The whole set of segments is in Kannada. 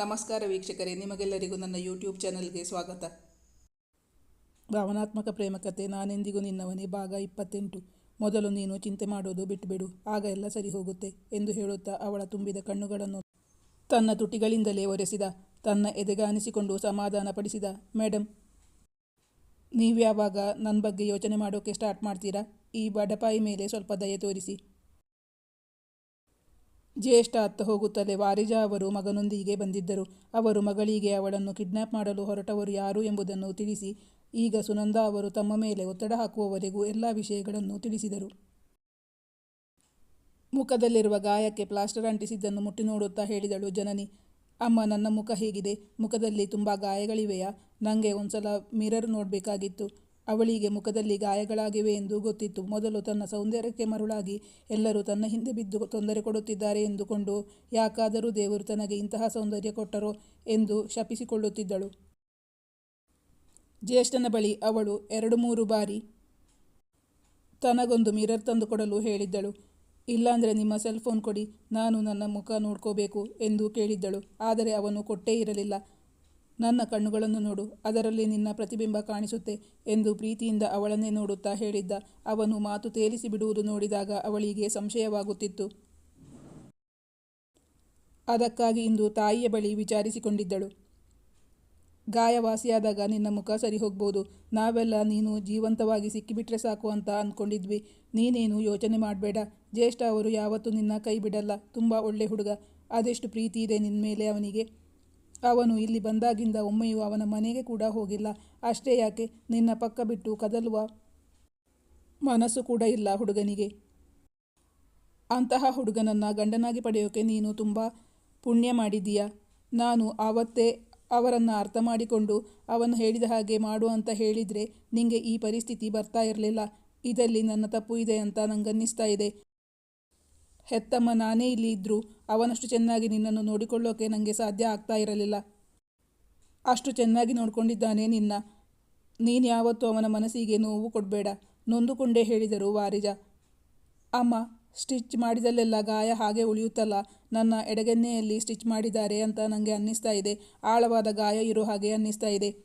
ನಮಸ್ಕಾರ ವೀಕ್ಷಕರೇ, ನಿಮಗೆಲ್ಲರಿಗೂ ನನ್ನ ಯೂಟ್ಯೂಬ್ ಚಾನಲ್ಗೆ ಸ್ವಾಗತ. ಭಾವನಾತ್ಮಕ ಪ್ರೇಮಕತೆ ನಾನೆಂದಿಗೂ ನಿನ್ನವನೇ ಭಾಗ ಇಪ್ಪತ್ತೆಂಟು. ಮೊದಲು ನೀನು ಚಿಂತೆ ಮಾಡೋದು ಬಿಟ್ಟುಬಿಡು ಆಗ ಎಲ್ಲ ಸರಿ ಹೋಗುತ್ತೆ ಎಂದು ಹೇಳುತ್ತಾ ಅವಳ ತುಂಬಿದ ಕಣ್ಣುಗಳನ್ನು ತನ್ನ ತುಟಿಗಳಿಂದಲೇ ಒರೆಸಿದ, ತನ್ನ ಎದೆಗಾನಿಸಿಕೊಂಡು ಸಮಾಧಾನಪಡಿಸಿದ ಮೇಡಮ್ ನೀವ್ಯಾವಾಗ ನನ್ನ ಬಗ್ಗೆ ಯೋಚನೆ ಮಾಡೋಕ್ಕೆ ಸ್ಟಾರ್ಟ್ ಮಾಡ್ತೀರಾ? ಈ ಬಡಪಾಯಿ ಮೇಲೆ ಸ್ವಲ್ಪ ದಯೆ ತೋರಿಸಿ. ಜ್ಯೇಷ್ಠ ಅತ್ತ ಹೋಗುತ್ತಲೇ ವಾರಿಜಾ ಅವರು ಮಗನೊಂದಿಗೆ ಬಂದಿದ್ದರು. ಅವರು ಮಗಳಿಗೆ ಅವಳನ್ನು ಕಿಡ್ನಾಪ್ ಮಾಡಲು ಹೊರಟವರು ಯಾರು ಎಂಬುದನ್ನು ತಿಳಿಸಿ, ಈಗ ಸುನಂದ ಅವರು ತಮ್ಮ ಮೇಲೆ ಒತ್ತಡ ಹಾಕುವವರೆಗೂ ಎಲ್ಲ ವಿಷಯಗಳನ್ನು ತಿಳಿಸಿದರು. ಮುಖದಲ್ಲಿರುವ ಗಾಯಕ್ಕೆ ಪ್ಲಾಸ್ಟರ್ ಅಂಟಿಸಿದ್ದನ್ನು ಮುಟ್ಟಿ ನೋಡುತ್ತಾ ಹೇಳಿದಳು ಜನನಿ. ಅಮ್ಮ, ನನ್ನ ಮುಖ ಹೇಗಿದೆ? ಮುಖದಲ್ಲಿ ತುಂಬ ಗಾಯಗಳಿವೆಯಾ? ನನಗೆ ಒಂದ್ಸಲ ಮಿರರ್ ನೋಡಬೇಕಾಗಿತ್ತು. ಅವಳಿಗೆ ಮುಖದಲ್ಲಿ ಗಾಯಗಳಾಗಿವೆ ಎಂದು ಗೊತ್ತಿತ್ತು. ಮೊದಲು ತನ್ನ ಸೌಂದರ್ಯಕ್ಕೆ ಮರುಳಾಗಿ ಎಲ್ಲರೂ ತನ್ನ ಹಿಂದೆ ಬಿದ್ದು ತೊಂದರೆ ಕೊಡುತ್ತಿದ್ದಾರೆ ಎಂದುಕೊಂಡು ಯಾಕಾದರೂ ದೇವರು ತನಗೆ ಇಂತಹ ಸೌಂದರ್ಯ ಕೊಟ್ಟರೋ ಎಂದು ಶಪಿಸಿಕೊಳ್ಳುತ್ತಿದ್ದಳು. ಜ್ಯೇಷ್ಠನ ಬಳಿ ಅವಳು ಎರಡು ಮೂರು ಬಾರಿ ತನಗೊಂದು ಮಿರರ್ ತಂದುಕೊಡಲು ಹೇಳಿದ್ದಳು. ಇಲ್ಲಾಂದರೆ ನಿಮ್ಮ ಸೆಲ್ ಫೋನ್ ಕೊಡಿ, ನಾನು ನನ್ನ ಮುಖ ನೋಡ್ಕೋಬೇಕು ಎಂದು ಕೇಳಿದ್ದಳು. ಆದರೆ ಅವನು ಕೊಟ್ಟೇ ಇರಲಿಲ್ಲ. ನನ್ನ ಕಣ್ಣುಗಳನ್ನು ನೋಡು, ಅದರಲ್ಲಿ ನಿನ್ನ ಪ್ರತಿಬಿಂಬ ಕಾಣಿಸುತ್ತೆ ಎಂದು ಪ್ರೀತಿಯಿಂದ ಅವಳನ್ನೇ ನೋಡುತ್ತಾ ಹೇಳಿದ್ದ. ಅವನು ಮಾತು ತೇಲಿಸಿ ಬಿಡುವುದು ನೋಡಿದಾಗ ಅವಳಿಗೆ ಸಂಶಯವಾಗುತ್ತಿತ್ತು. ಅದಕ್ಕಾಗಿ ಇಂದು ತಾಯಿಯ ಬಳಿ ವಿಚಾರಿಸಿಕೊಂಡಿದ್ದಳು. ಗಾಯವಾಸಿಯಾದಾಗ ನಿನ್ನ ಮುಖ ಸರಿ ಹೋಗ್ಬೋದು. ನಾವೆಲ್ಲ ನೀನು ಜೀವಂತವಾಗಿ ಸಿಕ್ಕಿಬಿಟ್ರೆ ಸಾಕು ಅಂತ ಅಂದ್ಕೊಂಡಿದ್ವಿ. ನೀನೇನು ಯೋಚನೆ ಮಾಡಬೇಡ. ಜ್ಯೇಷ್ಠ ಅವರು ಯಾವತ್ತೂ ನಿನ್ನ ಕೈ ಬಿಡಲ್ಲ. ತುಂಬ ಒಳ್ಳೆ ಹುಡುಗ. ಅದೆಷ್ಟು ಪ್ರೀತಿ ಇದೆ ನಿನ್ನ ಮೇಲೆ ಅವನಿಗೆ. ಅವನು ಇಲ್ಲಿ ಬಂದಾಗಿಂದ ಒಮ್ಮೆಯೂ ಅವನ ಮನೆಗೆ ಕೂಡ ಹೋಗಿಲ್ಲ. ಅಷ್ಟೇ ಯಾಕೆ? ನಿನ್ನ ಪಕ್ಕ ಬಿಟ್ಟು ಕದಲುವ ಮನಸ್ಸು ಕೂಡ ಇಲ್ಲ ಹುಡುಗನಿಗೆ. ಅಂತಹ ಹುಡುಗನನ್ನು ಗಂಡನಾಗಿ ಪಡೆಯೋಕೆ ನೀನು ತುಂಬ ಪುಣ್ಯ ಮಾಡಿದೀಯ ನಾನು ಆವತ್ತೇ ಅವರನ್ನು ಅರ್ಥ ಮಾಡಿಕೊಂಡು ಅವನು ಹೇಳಿದ ಹಾಗೆ ಮಾಡು ಅಂತ ಹೇಳಿದರೆ ನಿಂಗೆ ಈ ಪರಿಸ್ಥಿತಿ ಬರ್ತಾ ಇರಲಿಲ್ಲ. ಇದರಲ್ಲಿ ನನ್ನ ತಪ್ಪು ಇದೆ ಅಂತ ನಂಗನ್ನಿಸ್ತಾ ಇದೆ. ಹೆತ್ತಮ್ಮ ನಾನೇ ಇಲ್ಲಿ ಇದ್ದರೂ ಅವನಷ್ಟು ಚೆನ್ನಾಗಿ ನಿನ್ನನ್ನು ನೋಡಿಕೊಳ್ಳೋಕೆ ನನಗೆ ಸಾಧ್ಯ ಆಗ್ತಾ ಇರಲಿಲ್ಲ. ಅಷ್ಟು ಚೆನ್ನಾಗಿ ನೋಡಿಕೊಂಡಿದ್ದಾನೆ ನಿನ್ನ. ನೀನು ಯಾವತ್ತೂ ಅವನ ಮನಸ್ಸಿಗೆ ನೋವು ಕೊಡಬೇಡ. ನೊಂದುಕೊಂಡೇ ಹೇಳಿದರು ವಾರಿಜ. ಅಮ್ಮ, ಸ್ಟಿಚ್ ಮಾಡಿದಲ್ಲೆಲ್ಲ ಗಾಯ ಹಾಗೆ ಉಳಿಯುತ್ತಲ್ಲ. ನನ್ನ ಎಡಗೆನ್ನೆಯಲ್ಲಿ ಸ್ಟಿಚ್ ಮಾಡಿದ್ದಾರೆ ಅಂತ ನನಗೆ ಅನ್ನಿಸ್ತಾ ಇದೆ. ಆಳವಾದ ಗಾಯ ಇರೋ ಹಾಗೆ ಅನ್ನಿಸ್ತಾ ಇದೆ.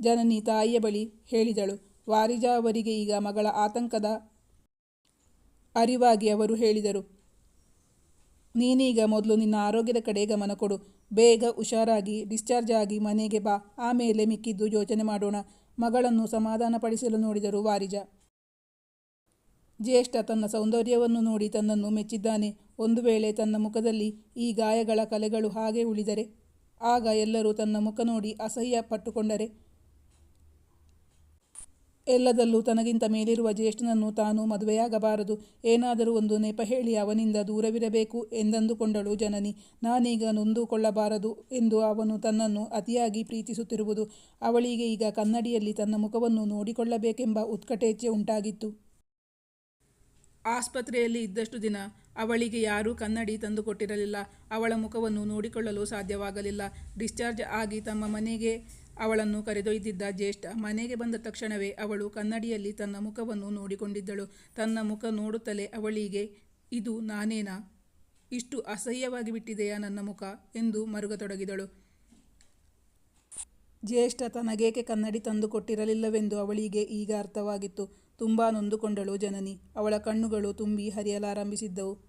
ಜನನಿ ತಾಯಿಯ ಬಳಿ ಹೇಳಿದಳು. ವಾರಿಜಾ ಅವರಿಗೆ ಈಗ ಮಗಳ ಆತಂಕದ ಅರಿವಾಗಿ ಅವರು ಹೇಳಿದರು. ನೀನೀಗ ಮೊದಲು ನಿನ್ನ ಆರೋಗ್ಯದ ಕಡೆ ಗಮನ ಕೊಡು. ಬೇಗ ಹುಷಾರಾಗಿ ಡಿಸ್ಚಾರ್ಜ್ ಆಗಿ ಮನೆಗೆ ಬಾ. ಆಮೇಲೆ ಮಿಕ್ಕಿದ್ದು ಯೋಚನೆ ಮಾಡೋಣ. ಮಗಳನ್ನು ಸಮಾಧಾನಪಡಿಸಲು ನೋಡಿದರು ವಾರಿಜ. ಜ್ಯೇಷ್ಠ ತನ್ನ ಸೌಂದರ್ಯವನ್ನು ನೋಡಿ ತನ್ನನ್ನು ಮೆಚ್ಚಿದ್ದಾನೆ. ಒಂದು ವೇಳೆ ತನ್ನ ಮುಖದಲ್ಲಿ ಈ ಗಾಯಗಳ ಕಲೆಗಳು ಹಾಗೆ ಉಳಿದರೆ, ಆಗ ಎಲ್ಲರೂ ತನ್ನ ಮುಖ ನೋಡಿ ಅಸಹ್ಯ ಪಟ್ಟುಕೊಂಡರೆ ಎಲ್ಲದಲ್ಲೂ ತನಗಿಂತ ಮೇಲಿರುವ ಜ್ಯೇಷ್ಠನನ್ನು ತಾನು ಮದುವೆಯಾಗಬಾರದು. ಏನಾದರೂ ಒಂದು ನೆಪ ಹೇಳಿ ಅವನಿಂದ ದೂರವಿರಬೇಕು ಎಂದಂದುಕೊಂಡಳು ಜನನಿ. ನಾನೀಗ ನೊಂದುಕೊಳ್ಳಬಾರದು ಎಂದು ಅವನು ತನ್ನನ್ನು ಅತಿಯಾಗಿ ಪ್ರೀತಿಸುತ್ತಿರುವುದು. ಅವಳಿಗೆ ಈಗ ಕನ್ನಡಿಯಲ್ಲಿ ತನ್ನ ಮುಖವನ್ನು ನೋಡಿಕೊಳ್ಳಬೇಕೆಂಬ ಉತ್ಕಟೇಚ್ಛೆ ಉಂಟಾಗಿತ್ತು. ಆಸ್ಪತ್ರೆಯಲ್ಲಿ ಇದ್ದಷ್ಟು ದಿನ ಅವಳಿಗೆ ಯಾರೂ ಕನ್ನಡಿ ತಂದುಕೊಟ್ಟಿರಲಿಲ್ಲ. ಅವಳ ಮುಖವನ್ನು ನೋಡಿಕೊಳ್ಳಲು ಸಾಧ್ಯವಾಗಲಿಲ್ಲ. ಡಿಸ್ಚಾರ್ಜ್ ಆಗಿ ತಮ್ಮ ಮನೆಗೆ ಅವಳನ್ನು ಕರೆದೊಯ್ದಿದ್ದ ಜ್ಯೇಷ್ಠ ಮನೆಗೆ ಬಂದ ತಕ್ಷಣವೇ ಅವಳು ಕನ್ನಡಿಯಲ್ಲಿ ತನ್ನ ಮುಖವನ್ನು ನೋಡಿಕೊಂಡಿದ್ದಳು. ತನ್ನ ಮುಖ ನೋಡುತ್ತಲೇ ಅವಳಿಗೆ, ಇದು ನಾನೇನಾ? ಇಷ್ಟು ಅಸಹ್ಯವಾಗಿ ಬಿಟ್ಟಿದೆಯಾ ನನ್ನ ಮುಖ? ಎಂದು ಮರುಗತೊಡಗಿದಳು. ಜ್ಯೇಷ್ಠ ತನಗೇಕೆ ಕನ್ನಡಿ ತಂದುಕೊಟ್ಟಿರಲಿಲ್ಲವೆಂದು ಅವಳಿಗೆ ಈಗ ಅರ್ಥವಾಗಿತ್ತು. ತುಂಬ ನೊಂದುಕೊಂಡಳು ಜನನಿ. ಅವಳ ಕಣ್ಣುಗಳು ತುಂಬಿ ಹರಿಯಲಾರಂಭಿಸಿದ್ದವು.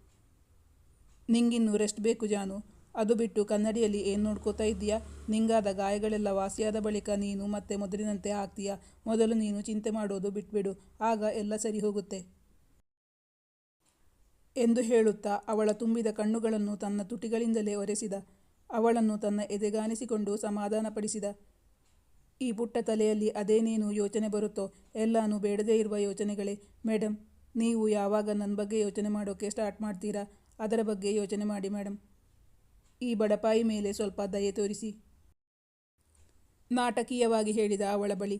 ನಿಂಗಿನ್ನು ರೆಸ್ಟ್ ಬೇಕು ಜಾನು. ಅದು ಬಿಟ್ಟು ಕನ್ನಡಿಯಲ್ಲಿ ಏನು ನೋಡ್ಕೋತಾ ಇದ್ದೀಯಾ? ನಿಂಗಾದ ಗಾಯಗಳೆಲ್ಲ ವಾಸಿಯಾದ ಬಳಿಕ ನೀನು ಮತ್ತೆ ಮೊದಲಿನಂತೆ ಆಗ್ತೀಯಾ? ಮೊದಲು ನೀನು ಚಿಂತೆ ಮಾಡೋದು ಬಿಟ್ಬಿಡು, ಆಗ ಎಲ್ಲ ಸರಿ ಹೋಗುತ್ತೆ. ಎಂದು ಹೇಳುತ್ತಾ ಅವಳ ತುಂಬಿದ ಕಣ್ಣುಗಳನ್ನು ತನ್ನ ತುಟಿಗಳಿಂದಲೇ ಒರೆಸಿದ. ಅವಳನ್ನು ತನ್ನ ಎದೆಗಾನಿಸಿಕೊಂಡು ಸಮಾಧಾನಪಡಿಸಿದ. ಈ ಪುಟ್ಟ ತಲೆಯಲ್ಲಿ ಅದೇನೇನು ಯೋಚನೆ ಬರುತ್ತೋ ಎಲ್ಲಾನು ಬೇಡದೇ ಇರುವ ಯೋಚನೆಗಳೇ. ಮೇಡಮ್ ನೀವು ಯಾವಾಗ ನನ್ನ ಬಗ್ಗೆ ಯೋಚನೆ ಮಾಡೋಕ್ಕೆ ಸ್ಟಾರ್ಟ್ ಮಾಡ್ತೀರಾ? ಅದರ ಬಗ್ಗೆ ಯೋಚನೆ ಮಾಡಿ ಮೇಡಮ್ ಈ ಬಡಪಾಯಿ ಮೇಲೆ ಸ್ವಲ್ಪ ದಯೆ ತೋರಿಸಿ. ನಾಟಕೀಯವಾಗಿ ಹೇಳಿದ ಅವಳ ಬಳಿ.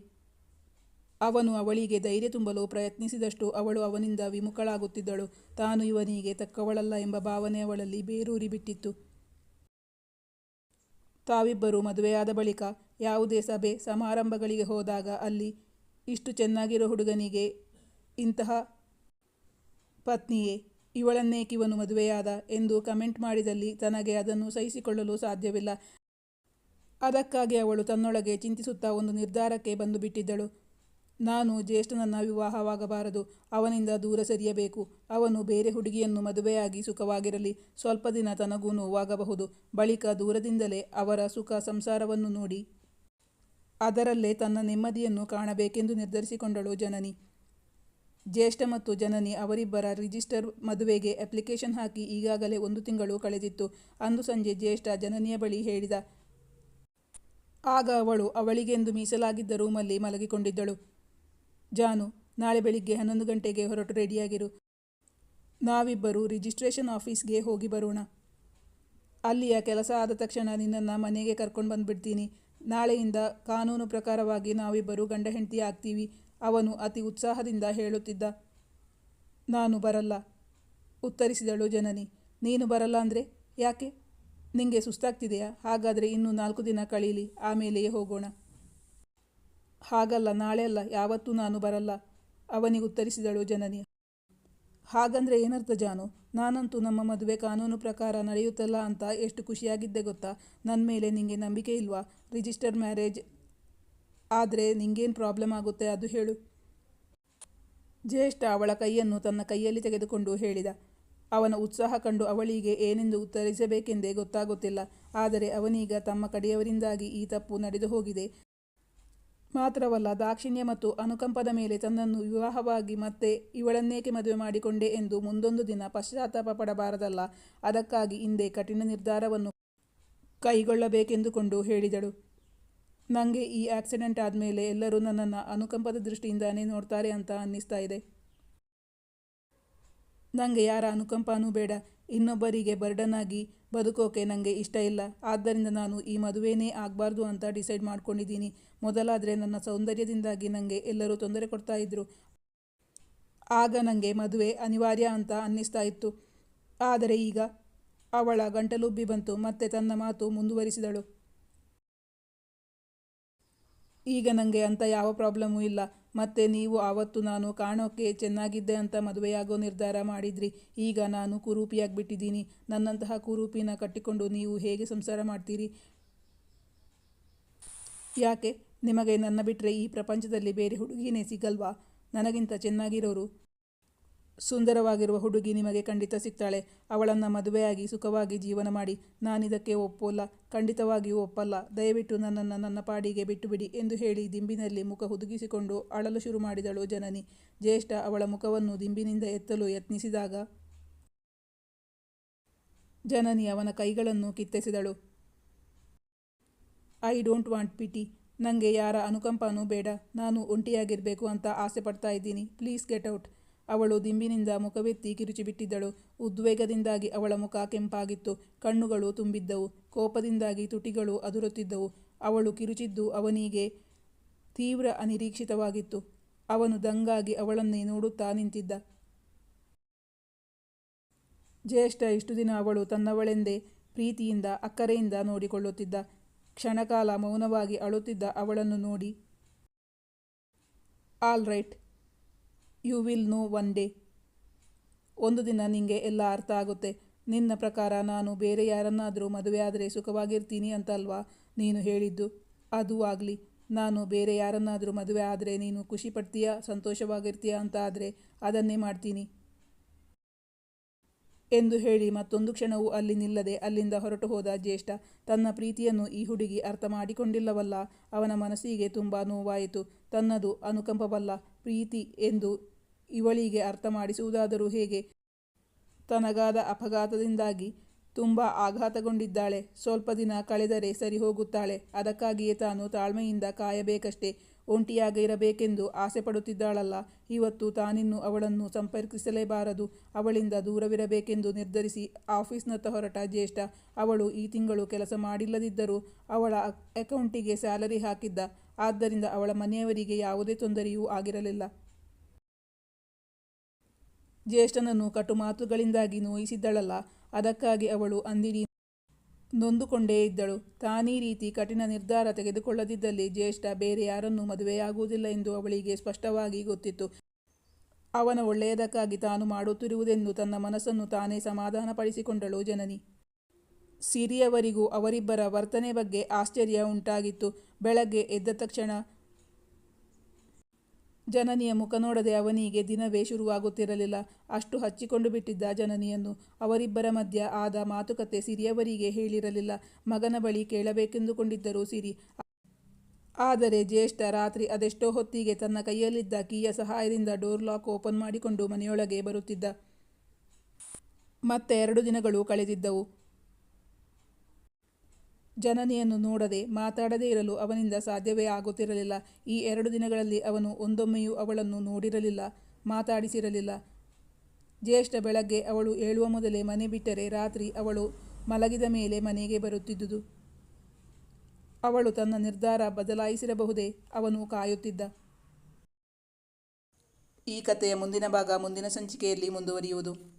ಅವನು ಅವಳಿಗೆ ಧೈರ್ಯ ತುಂಬಲು ಪ್ರಯತ್ನಿಸಿದಷ್ಟು ಅವಳು ಅವನಿಂದ ವಿಮುಖಳಾಗುತ್ತಿದ್ದಳು. ತಾನು ಇವನಿಗೆ ತಕ್ಕವಳಲ್ಲ ಎಂಬ ಭಾವನೆ ಅವಳಲ್ಲಿ ಬೇರೂರಿ ಬಿಟ್ಟಿತ್ತು. ತಾವಿಬ್ಬರು ಮದುವೆಯಾದ ಬಳಿಕ ಯಾವುದೇ ಸಭೆ ಸಮಾರಂಭಗಳಿಗೆ ಹೋದಾಗ ಅಲ್ಲಿ ಇಷ್ಟು ಚೆನ್ನಾಗಿರೋ ಹುಡುಗನಿಗೆ ಇಂತಹ ಪತ್ನಿಯೇ ಇವಳನ್ನೇಕಿವನು ಮದುವೆಯಾದ ಎಂದು ಕಮೆಂಟ್ ಮಾಡಿದಲ್ಲಿ ತನಗೆ ಅದನ್ನು ಸಹಿಸಿಕೊಳ್ಳಲು ಸಾಧ್ಯವಿಲ್ಲ. ಅದಕ್ಕಾಗಿ ಅವಳು ತನ್ನೊಳಗೆ ಚಿಂತಿಸುತ್ತಾ ಒಂದು ನಿರ್ಧಾರಕ್ಕೆ ಬಂದು ಬಿಟ್ಟಿದ್ದಳು ನಾನು ಜ್ಯೇಷ್ಠನನ್ನ ವಿವಾಹವಾಗಬಾರದು. ಅವನಿಂದ ದೂರ ಸರಿಯಬೇಕು. ಅವನು ಬೇರೆ ಹುಡುಗಿಯನ್ನು ಮದುವೆಯಾಗಿ ಸುಖವಾಗಿರಲಿ. ಸ್ವಲ್ಪ ದಿನ ತನಗೂ ನೋವಾಗಬಹುದು. ಬಳಿಕ ದೂರದಿಂದಲೇ ಅವರ ಸುಖ ಸಂಸಾರವನ್ನು ನೋಡಿ ಅದರಲ್ಲೇ ತನ್ನ ನೆಮ್ಮದಿಯನ್ನು ಕಾಣಬೇಕೆಂದು ನಿರ್ಧರಿಸಿಕೊಂಡಳು ಜನನಿ. ಜ್ಯೇಷ್ಠ ಮತ್ತು ಜನನಿ ಅವರಿಬ್ಬರ ರಿಜಿಸ್ಟರ್ ಮದುವೆಗೆ ಅಪ್ಲಿಕೇಶನ್ ಹಾಕಿ ಈಗಾಗಲೇ ಒಂದು ತಿಂಗಳು ಕಳೆದಿತ್ತು. ಅಂದು ಸಂಜೆ ಜ್ಯೇಷ್ಠ ಜನನಿಯ ಬಳಿ ಹೇಳಿದ, ಆಗ ಅವಳು ಅವಳಿಗೆಂದು ಮೀಸಲಾಗಿದ್ದ ರೂಮಲ್ಲಿ ಮಲಗಿಕೊಂಡಿದ್ದಳು. ಜಾನು, ನಾಳೆ ಬೆಳಿಗ್ಗೆ ಹನ್ನೊಂದು ಗಂಟೆಗೆ ಹೊರಟು ರೆಡಿಯಾಗಿರು. ನಾವಿಬ್ಬರು ರಿಜಿಸ್ಟ್ರೇಷನ್ ಆಫೀಸ್ಗೆ ಹೋಗಿ ಬರೋಣ. ಅಲ್ಲಿಯ ಕೆಲಸ ಆದ ತಕ್ಷಣ ನಿನ್ನನ್ನು ಮನೆಗೆ ಕರ್ಕೊಂಡು ಬಂದುಬಿಡ್ತೀನಿ. ನಾಳೆಯಿಂದ ಕಾನೂನು ಪ್ರಕಾರವಾಗಿ ನಾವಿಬ್ಬರು ಗಂಡ ಹೆಂಡತಿ ಆಗ್ತೀವಿ. ಅವನು ಅತಿ ಉತ್ಸಾಹದಿಂದ ಹೇಳುತ್ತಿದ್ದ, ನಾನು ಬರಲ್ಲ, ಉತ್ತರಿಸಿದಳು ಜನನಿ. ನೀನು ಬರಲ್ಲ ಅಂದರೆ ಯಾಕೆ? ನಿಂಗೆ ಸುಸ್ತಾಗ್ತಿದೆಯಾ? ಹಾಗಾದರೆ ಇನ್ನು ನಾಲ್ಕು ದಿನ ಕಳೀಲಿ, ಆಮೇಲೆಯೇ ಹೋಗೋಣ. ಹಾಗಲ್ಲ ನಾಳೆ ಅಲ್ಲ ಯಾವತ್ತೂ ನಾನು ಬರಲ್ಲ, ಅವನಿಗೆ ಉತ್ತರಿಸಿದಳು ಜನನಿ. ಹಾಗಂದ್ರೆ ಏನರ್ಥ ಜಾನು? ನಾನಂತೂ ನಮ್ಮ ಮದುವೆ ಕಾನೂನು ಪ್ರಕಾರ ನಡೆಯುತ್ತಲ್ಲ ಅಂತ ಎಷ್ಟು ಖುಷಿಯಾಗಿದ್ದೆ ಗೊತ್ತಾ? ನನ್ನ ಮೇಲೆ ನಿಂಗೆ ನಂಬಿಕೆ ಇಲ್ವಾ? ರಿಜಿಸ್ಟರ್ ಮ್ಯಾರೇಜ್ ಆದರೆ ನಿಂಗೇನು ಪ್ರಾಬ್ಲಮ್ ಆಗುತ್ತೆ ಅದು ಹೇಳು. ಜ್ಯೇಷ್ಠ ಅವಳ ಕೈಯನ್ನು ತನ್ನ ಕೈಯಲ್ಲಿ ತೆಗೆದುಕೊಂಡು ಹೇಳಿದ. ಅವನ ಉತ್ಸಾಹ ಕಂಡು ಅವಳಿಗೆ ಏನೆಂದು ಉತ್ತರಿಸಬೇಕೆಂದೇ ಗೊತ್ತಾಗುತ್ತಿಲ್ಲ. ಆದರೆ ಅವನೀಗ ತಮ್ಮ ಕಡೆಯವರಿಂದಾಗಿ ಈ ತಪ್ಪು ನಡೆದು ಹೋಗಿದೆ. ಮಾತ್ರವಲ್ಲ ದಾಕ್ಷಿಣ್ಯ ಮತ್ತು ಅನುಕಂಪದ ಮೇಲೆ ತನ್ನನ್ನು ವಿವಾಹವಾಗಿ ಮತ್ತೆ ಇವಳನ್ನೇಕೆ ಮದುವೆ ಮಾಡಿಕೊಂಡೆ ಎಂದು ಮುಂದೊಂದು ದಿನ ಪಶ್ಚಾತ್ತಾಪ ಪಡಬಾರದಲ್ಲ. ಅದಕ್ಕಾಗಿ ಹಿಂದೆ ಕಠಿಣ ನಿರ್ಧಾರವನ್ನು ಕೈಗೊಳ್ಳಬೇಕೆಂದುಕೊಂಡು ಹೇಳಿದಳು. ನನಗೆ ಈ ಆಕ್ಸಿಡೆಂಟ್ ಆದಮೇಲೆ ಎಲ್ಲರೂ ನನ್ನನ್ನು ಅನುಕಂಪದ ದೃಷ್ಟಿಯಿಂದಾನೇ ನೋಡ್ತಾರೆ ಅಂತ ಅನ್ನಿಸ್ತಾ ಇದೆ. ನನಗೆ ಯಾರ ಅನುಕಂಪನೂ ಬೇಡ. ಇನ್ನೊಬ್ಬರಿಗೆ ಬರ್ಡನ್ ಆಗಿ ಬದುಕೋಕೆ ನನಗೆ ಇಷ್ಟ ಇಲ್ಲ. ಆದ್ದರಿಂದ ನಾನು ಈ ಮದುವೆನೇ ಆಗಬಾರ್ದು ಅಂತ ಡಿಸೈಡ್ ಮಾಡ್ಕೊಂಡಿದ್ದೀನಿ. ಮೊದಲಾದರೆ ನನ್ನ ಸೌಂದರ್ಯದಿಂದಾಗಿ ನನಗೆ ಎಲ್ಲರೂ ತೊಂದರೆ ಕೊಡ್ತಾ ಇದ್ದರು ಆಗ ನನಗೆ ಮದುವೆ ಅನಿವಾರ್ಯ ಅಂತ ಅನ್ನಿಸ್ತಾ ಇತ್ತು. ಆದರೆ ಈಗ ಅವಳ ಗಂಟಲುಬ್ಬಿ ಬಂತು. ಮತ್ತೆ ತನ್ನ ಮಾತು ಮುಂದುವರಿಸಿದಳು. ಈಗ ನನಗೆ ಅಂತ ಯಾವ ಪ್ರಾಬ್ಲಮ್ಮೂ ಇಲ್ಲ. ಮತ್ತೆ ನೀವು ಆವತ್ತು ನಾನು ಕಾಣೋಕ್ಕೆ ಚೆನ್ನಾಗಿದ್ದೆ ಅಂತ ಮದುವೆಯಾಗೋ ನಿರ್ಧಾರ ಮಾಡಿದ್ರಿ. ಈಗ ನಾನು ಕುರೂಪಿಯಾಗಿಬಿಟ್ಟಿದ್ದೀನಿ. ನನ್ನಂತಹ ಕುರೂಪಿನ ಕಟ್ಟಿಕೊಂಡು ನೀವು ಹೇಗೆ ಸಂಸಾರ ಮಾಡ್ತೀರಿ? ಯಾಕೆ? ನಿಮಗೆ ನನ್ನ ಬಿಟ್ಟರೆ ಈ ಪ್ರಪಂಚದಲ್ಲಿ ಬೇರೆ ಹುಡುಗಿನೇ ಸಿಗಲ್ವಾ? ನನಗಿಂತ ಚೆನ್ನಾಗಿರೋರು ಸುಂದರವಾಗಿರುವ ಹುಡುಗಿ ನಿಮಗೆ ಖಂಡಿತ ಸಿಗ್ತಾಳೆ. ಅವಳನ್ನು ಮದುವೆಯಾಗಿ ಸುಖವಾಗಿ ಜೀವನ ಮಾಡಿ. ನಾನಿದಕ್ಕೆ ಒಪ್ಪೋಲ್ಲ. ಖಂಡಿತವಾಗಿಯೂ ಒಪ್ಪಲ್ಲ. ದಯವಿಟ್ಟು ನನ್ನನ್ನು ನನ್ನ ಪಾಡಿಗೆ ಬಿಟ್ಟುಬಿಡಿ ಎಂದು ಹೇಳಿ ದಿಂಬಿನಲ್ಲಿ ಮುಖ ಹುದುಗಿಸಿಕೊಂಡು ಅಳಲು ಶುರು ಮಾಡಿದಳು ಜನನಿ. ಜ್ಯೇಷ್ಠ ಅವಳ ಮುಖವನ್ನು ದಿಂಬಿನಿಂದ ಎತ್ತಲು ಯತ್ನಿಸಿದಾಗ ಜನನಿ ಅವನ ಕೈಗಳನ್ನು ಕಿತ್ತೆಸಿದಳು. I don't want pity. ನನಗೆ ಯಾರ ಅನುಕಂಪನೂ ಬೇಡ. ನಾನು ಒಂಟಿಯಾಗಿರಬೇಕು ಅಂತ ಆಸೆ ಪಡ್ತಾ ಇದ್ದೀನಿ. Please get out. ಅವಳು ದಿಂಬಿನಿಂದ ಮುಖವೆತ್ತಿ ಕಿರುಚಿಬಿಟ್ಟಿದ್ದಳು. ಉದ್ವೇಗದಿಂದಾಗಿ ಅವಳ ಮುಖ ಕೆಂಪಾಗಿತ್ತು. ಕಣ್ಣುಗಳು ತುಂಬಿದ್ದವು. ಕೋಪದಿಂದಾಗಿ ತುಟಿಗಳು ಅದುರುತ್ತಿದ್ದವು. ಅವಳು ಕಿರುಚಿದ್ದು ಅವನಿಗೆ ತೀವ್ರ ಅನಿರೀಕ್ಷಿತವಾಗಿತ್ತು. ಅವನು ದಂಗಾಗಿ ಅವಳನ್ನೇ ನೋಡುತ್ತಾ ನಿಂತಿದ್ದ. ಜ್ಯೇಷ್ಠ ಇಷ್ಟು ದಿನ ಅವಳು ತನ್ನವಳೆಂದೇ ಪ್ರೀತಿಯಿಂದ, ಅಕ್ಕರೆಯಿಂದ ನೋಡಿಕೊಳ್ಳುತ್ತಿದ್ದ. ಕ್ಷಣಕಾಲ ಮೌನವಾಗಿ ಅಳುತ್ತಿದ್ದ ಅವಳನ್ನು ನೋಡಿ, all right. You will know one day ಒಂದು ದಿನ ನಿಂಗೆ ಎಲ್ಲ ಅರ್ಥ ಆಗುತ್ತೆ. ನಿನ್ನ ಪ್ರಕಾರ ನಾನು ಬೇರೆ ಯಾರನ್ನಾದರೂ ಮದುವೆ ಆದರೆ ಸುಖವಾಗಿರ್ತೀನಿ ಅಂತಲ್ವಾ? ನೀನು ಹೇಳಿದ್ದು ಅದು ಆಗಲಿ. ನಾನು ಬೇರೆ ಯಾರನ್ನಾದರೂ ಮದುವೆ ಆದರೆ ನೀನು ಖುಷಿ ಪಡ್ತೀಯಾ ಸಂತೋಷವಾಗಿರ್ತೀಯಾ ಅಂತ ಆದರೆ ಅದನ್ನೇ ಮಾಡ್ತೀನಿ. ಎಂದು ಹೇಳಿ ಮತ್ತೊಂದು ಕ್ಷಣವೂ ಅಲ್ಲಿ ನಿಲ್ಲದೆ ಅಲ್ಲಿಂದ ಹೊರಟು ಹೋದ ಜ್ಯೇಷ್ಠ. ತನ್ನ ಪ್ರೀತಿಯನ್ನು ಈ ಹುಡುಗಿ ಅರ್ಥ ಮಾಡಿಕೊಂಡಿಲ್ಲವಲ್ಲ. ಅವನ ಮನಸ್ಸಿಗೆ ತುಂಬ ನೋವಾಯಿತು. ತನ್ನದು ಅನುಕಂಪವಲ್ಲ. ಪ್ರೀತಿ ಎಂದು ಇವಳಿಗೆ ಅರ್ಥ ಮಾಡಿಸುವುದಾದರೂ ಹೇಗೆ? ತನಗಾದ ಅಪಘಾತದಿಂದಾಗಿ ತುಂಬ ಆಘಾತಗೊಂಡಿದ್ದಾಳೆ. ಸ್ವಲ್ಪ ದಿನ ಕಳೆದರೆ ಸರಿ ಹೋಗುತ್ತಾಳೆ. ಅದಕ್ಕಾಗಿಯೇ ತಾನು ತಾಳ್ಮೆಯಿಂದ ಕಾಯಬೇಕಷ್ಟೇ. ಒಂಟಿಯಾಗಿರಬೇಕೆಂದು ಆಸೆ ಪಡುತ್ತಿದ್ದಾಳಲ್ಲ. ಇವತ್ತು ತಾನಿನ್ನು ಅವಳನ್ನು ಸಂಪರ್ಕಿಸಲೇಬಾರದು. ಅವಳಿಂದ ದೂರವಿರಬೇಕೆಂದು ನಿರ್ಧರಿಸಿ ಆಫೀಸ್ನತ್ತ ಹೊರಟ ಜ್ಯೇಷ್ಠ. ಅವಳು ಈ ತಿಂಗಳು ಕೆಲಸ ಮಾಡಿಲ್ಲದಿದ್ದರೂ ಅವಳ ಅಕೌಂಟಿಗೆ ಸ್ಯಾಲರಿ ಹಾಕಿದ್ದ. ಆದ್ದರಿಂದ ಅವಳ ಮನೆಯವರಿಗೆ ಯಾವುದೇ ತೊಂದರೆಯೂ ಆಗಿರಲಿಲ್ಲ. ಜ್ಯೇಷ್ಠನನ್ನು ಕಟು ಮಾತುಗಳಿಂದಾಗಿ ನೋಯಿಸಿದ್ದಳಲ್ಲ, ಅದಕ್ಕಾಗಿ ಅವಳು ಅಂದಿರಿ ನೊಂದುಕೊಂಡೇ ಇದ್ದಳು. ತಾನೀ ರೀತಿ ಕಠಿಣ ನಿರ್ಧಾರ ತೆಗೆದುಕೊಳ್ಳದಿದ್ದಲ್ಲಿ ಜ್ಯೇಷ್ಠ ಬೇರೆ ಯಾರನ್ನೂ ಮದುವೆಯಾಗುವುದಿಲ್ಲ ಎಂದು ಅವಳಿಗೆ ಸ್ಪಷ್ಟವಾಗಿ ಗೊತ್ತಿತ್ತು. ಅವನ ಒಳ್ಳೆಯದಕ್ಕಾಗಿ ತಾನು ಮಾಡುತ್ತಿರುವುದೆಂದು ತನ್ನ ಮನಸ್ಸನ್ನು ತಾನೇ ಸಮಾಧಾನಪಡಿಸಿಕೊಂಡಳು ಜನನಿ. ಸಿರಿಯವರಿಗೂ ಅವರಿಬ್ಬರ ವರ್ತನೆ ಬಗ್ಗೆ ಆಶ್ಚರ್ಯ ಉಂಟಾಗಿತ್ತು. ಬೆಳಗ್ಗೆ ಎದ್ದ ತಕ್ಷಣ ಜನನಿಯ ಮುಖ ನೋಡದೆ ಅವನಿಗೆ ದಿನವೇ ಶುರುವಾಗುತ್ತಿರಲಿಲ್ಲ. ಅಷ್ಟು ಹಚ್ಚಿಕೊಂಡು ಬಿಟ್ಟಿದ್ದ ಜನನಿಯನ್ನು ಅವರಿಬ್ಬರ ಮಧ್ಯ ಆದ ಮಾತುಕತೆ ಸಿರಿಯವರಿಗೆ ಹೇಳಿರಲಿಲ್ಲ. ಮಗನ ಬಳಿ ಕೇಳಬೇಕೆಂದುಕೊಂಡಿದ್ದರು ಸಿರಿ. ಆದರೆ ಜ್ಯೇಷ್ಠ ರಾತ್ರಿ ಅದೆಷ್ಟೋ ಹೊತ್ತಿಗೆ ತನ್ನ ಕೈಯಲ್ಲಿದ್ದ ಕೀಯ ಸಹಾಯದಿಂದ ಡೋರ್ ಲಾಕ್ ಓಪನ್ ಮಾಡಿಕೊಂಡು ಮನೆಯೊಳಗೆ ಬರುತ್ತಿದ್ದ. ಮತ್ತೆ ಎರಡು ದಿನಗಳು ಕಳೆದಿದ್ದವು. ಜನನಿಯನ್ನು ನೋಡದೆ ಮಾತಾಡದೇ ಇರಲು ಅವನಿಂದ ಸಾಧ್ಯವೇ ಆಗುತ್ತಿರಲಿಲ್ಲ. ಈ ಎರಡು ದಿನಗಳಲ್ಲಿ ಅವನು ಒಂದೊಮ್ಮೆಯೂ ಅವಳನ್ನು ನೋಡಿರಲಿಲ್ಲ, ಮಾತಾಡಿಸಿರಲಿಲ್ಲ. ಜ್ಯೇಷ್ಠ ಬೆಳಗ್ಗೆ ಅವಳು ಏಳುವ ಮೊದಲೇ ಮನೆ ಬಿಟ್ಟರೆ ರಾತ್ರಿ ಅವಳು ಮಲಗಿದ ಮೇಲೆ ಮನೆಗೆ ಬರುತ್ತಿದ್ದುದು. ಅವಳು ತನ್ನ ನಿರ್ಧಾರ ಬದಲಾಯಿಸಿರಬಹುದೇ? ಅವನು ಕಾಯುತ್ತಿದ್ದ. ಈ ಕಥೆಯ ಮುಂದಿನ ಭಾಗ ಮುಂದಿನ ಸಂಚಿಕೆಯಲ್ಲಿ ಮುಂದುವರಿಯುವುದು.